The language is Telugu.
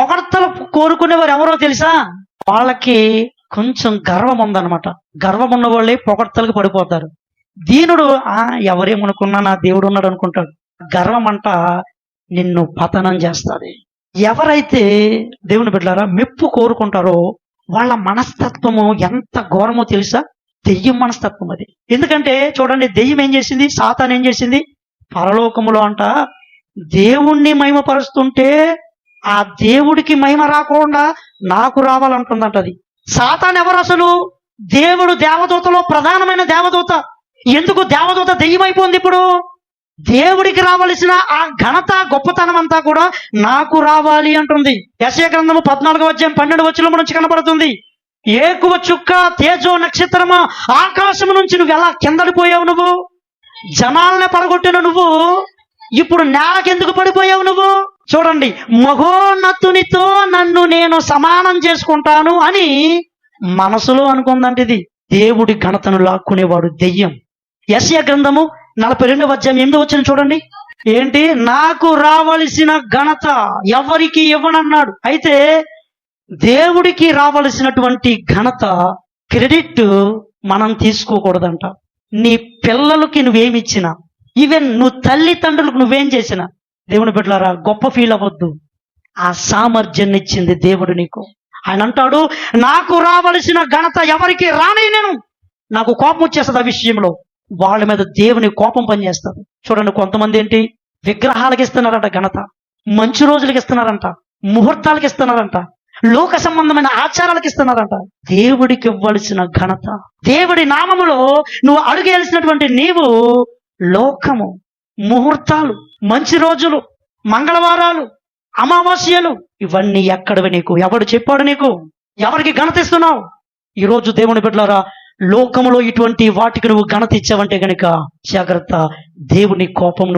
పొగడ్తలు కోరుకునేవారు ఎవరో తెలుసా? వాళ్ళకి కొంచెం గర్వం ఉందన్నమాట గర్వం ఉన్న వాళ్ళే పొగడతలకు పడిపోతారు. దీనుడు ఆ ఎవరేమనుకున్నా నా దేవుడు ఉన్నాడు అనుకుంటాడు గర్వం అంట నిన్ను పతనం చేస్తుంది. ఎవరైతే దేవుని బిడ్డారా మెప్పు కోరుకుంటారో వాళ్ళ మనస్తత్వము ఎంత ఘోరమో తెలుసా? దెయ్యం మనస్తత్వం అది. ఎందుకంటే చూడండి దెయ్యం ఏం చేసింది? సాతాన్ ఏం చేసింది? పరలోకములో అంట దేవుణ్ణి మహిమపరుస్తుంటే ఆ దేవుడికి మహిమ రాకుండా నాకు రావాలంటుందంట అది. సాతాన్ ఎవరు అసలు? దేవుడు దేవదూతలో ప్రధానమైన దేవదూత. ఎందుకు దేవదూత దెయ్యమైపోయింది ఇప్పుడు? దేవుడికి రావలసిన ఆ ఘనత గొప్పతనం అంతా కూడా నాకు రావాలి అంటుంది. యశయ గ్రంథము పద్నాలుగు అధ్యాయం పన్నెండు వచ్చిన నుంచి కనబడుతుంది. ఏకువ చుక్క తేజో నక్షత్రమా ఆకాశం నుంచి నువ్వు ఎలా కిందడిపోయావు నువ్వు? జనాలనే పడగొట్టిన నువ్వు. ఇప్పుడు నేలకెందుకు పడిపోయావు నువ్వు? చూడండి మహోన్నతునితో నన్ను నేను సమానం చేసుకుంటాను అని మనసులో అనుకుందంటే ఇది దేవుడి ఘనతను లాక్కునేవాడు దెయ్యం. యశయ గ్రంథము నలభై రెండవ అధ్యాయం ఎనిమిది వచ్చిన చూడండి. ఏంటి? నాకు రావలసిన ఘనత ఎవరికి ఇవ్వనన్నాడు? అయితే దేవుడికి రావలసినటువంటి ఘనత క్రెడిట్ మనం తీసుకోకూడదంట. నీ పిల్లలకి నువ్వేమిచ్చినా ఈవెన్ నువ్వు తల్లిదండ్రులకు నువ్వేం చేసినా దేవుని బిడ్డలారా గొప్ప ఫీల్ అవ్వద్దు. ఆ సామర్థ్యాన్ని ఇచ్చింది దేవుడు నీకు. ఆయన అంటాడు నాకు రావలసిన ఘనత ఎవరికి రాని నేను. నాకు కోపం వచ్చేస్తుంది ఆ విషయంలో. వాళ్ళ మీద దేవుని కోపం పనిచేస్తుంది. చూడండి కొంతమంది ఏంటి? విగ్రహాలకి ఇస్తున్నారంట ఘనత. మంచి రోజులకి ఇస్తున్నారంట. ముహూర్తాలకి ఇస్తున్నారంట. లోక సంబంధమైన ఆచారాలకు ఇస్తున్నారంట. దేవుడికి ఇవ్వాల్సిన ఘనత. దేవుడి నామములో నువ్వు అడుగేయాల్సినటువంటి నీవు లోకము. ముహూర్తాలు మంచి రోజులు మంగళవారాలు అమావాస్యలు ఇవన్నీ ఎక్కడవి నీకు? ఎవడు చెప్పాడు నీకు? ఎవరికి గణతిస్తున్నావు ఈరోజు దేవుని బిడ్డలారా లోకములో ఇటువంటి వాటికి నువ్వు గణతిచ్చావంటే గనుక జాగ్రత్త దేవుని కోపం